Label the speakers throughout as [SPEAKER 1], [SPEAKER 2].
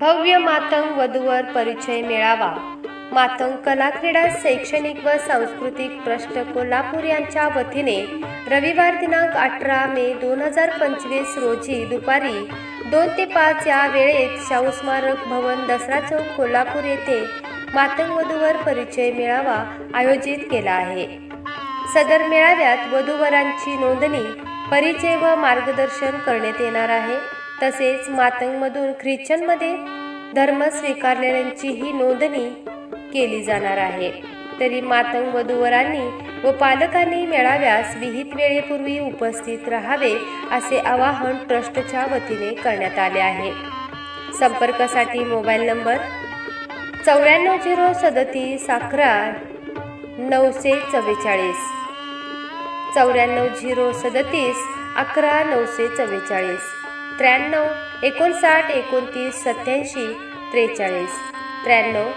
[SPEAKER 1] भव्य मातंग वधूवर परिचय मेळावा. मातंग कलाक्रीडा शैक्षणिक व सांस्कृतिक ट्रस्ट कोल्हापूर यांच्या वतीने रविवार दिनांक अठरा मे दोन हजार पंचवीस रोजी दुपारी दोन ते पाच या वेळेत शाहू स्मारक भवन दसरा चौक कोल्हापूर येथे मातंग वधूवर परिचय मेळावा आयोजित केला आहे. सदर मेळाव्यात वधूवरांची नोंदणी परिचय व मार्गदर्शन करण्यात येणार आहे. तसेच मातंगमधून ख्रिश्चनमध्ये धर्म स्वीकारलेल्यांचीही नोंदणी केली जाणार आहे. तरी मातंग वधूवरांनी व पालकांनी मेळाव्यास विहित वेळेपूर्वी उपस्थित राहावे असे आवाहन ट्रस्टच्या वतीने करण्यात आले आहे. संपर्कासाठी मोबाईल नंबर चौऱ्याण्णव झिरो सदतीस अकरा नऊशे चव्वेचाळीस. चौऱ्याण्णव झिरो सदतीस अकरा नऊशे चव्वेचाळीस. त्र्याण्णव एकोणसाठ एकोणतीस सत्याऐंशी त्रेचाळीस. त्र्याण्णव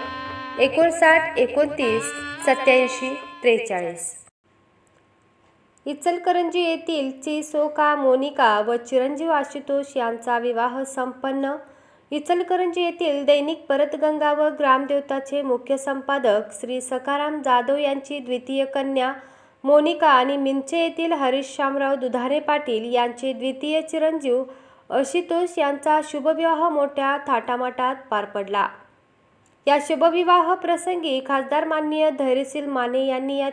[SPEAKER 1] एकोणसाठ एकोणतीस सत्याऐंशी त्रेचाळीस. इचलकरंजी येथील चिसोका मोनिका व चिरंजीव आशुतोष यांचा विवाह संपन्न. इचलकरंजी येथील दैनिक परतगंगा व ग्रामदेवताचे मुख्य संपादक श्री सकाराम जाधव यांची द्वितीय कन्या मोनिका आणि मिंचे येथील हरीश शामराव दुधारे पाटील यांचे द्वितीय चिरंजीव आशुतोष यांचा शुभविवाह मोठ्या थाटामाटात पार पडला. या शुभविवाह प्रसंगी खासदार माननीय धैर्यशील माने यांनी या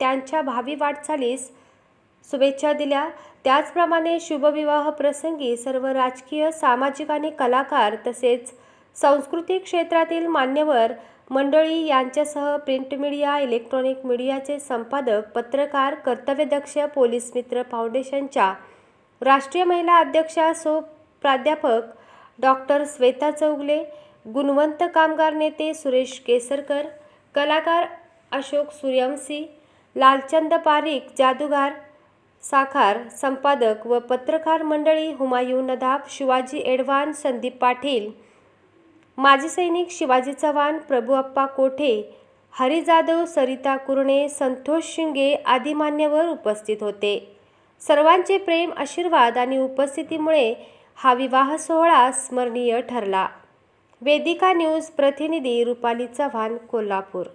[SPEAKER 1] त्यांच्या भावी वाटचालीस शुभेच्छा दिल्या. त्याचप्रमाणे शुभविवाह प्रसंगी सर्व राजकीय सामाजिक आणि कलाकार तसेच सांस्कृतिक क्षेत्रातील मान्यवर मंडळी यांच्यासह प्रिंट मीडिया इलेक्ट्रॉनिक मीडियाचे संपादक पत्रकार कर्तव्यदक्ष पोलीस मित्र फाउंडेशनच्या राष्ट्रीय महिला अध्यक्षा सो प्राध्यापक डॉक्टर श्वेता चौगले गुणवंत कामगार नेते सुरेश केसरकर कलाकार अशोक सूर्यवंशी लालचंद पारिक जादूगार साखार संपादक व पत्रकार मंडळी हुमायून नदाब शिवाजी एडवान संदीप पाटील माजी सैनिक शिवाजी चव्हाण प्रभुअप्पा कोठे हरी जाधव सरिता कुरणे संतोष शिंगे आदी मान्यवर उपस्थित होते. सर्वांचे प्रेम आशीर्वाद आणि उपस्थितीमुळे हा विवाह सोहळा स्मरणीय ठरला. वेदिका न्यूज प्रतिनिधी रुपाली चव्हाण कोल्हापूर.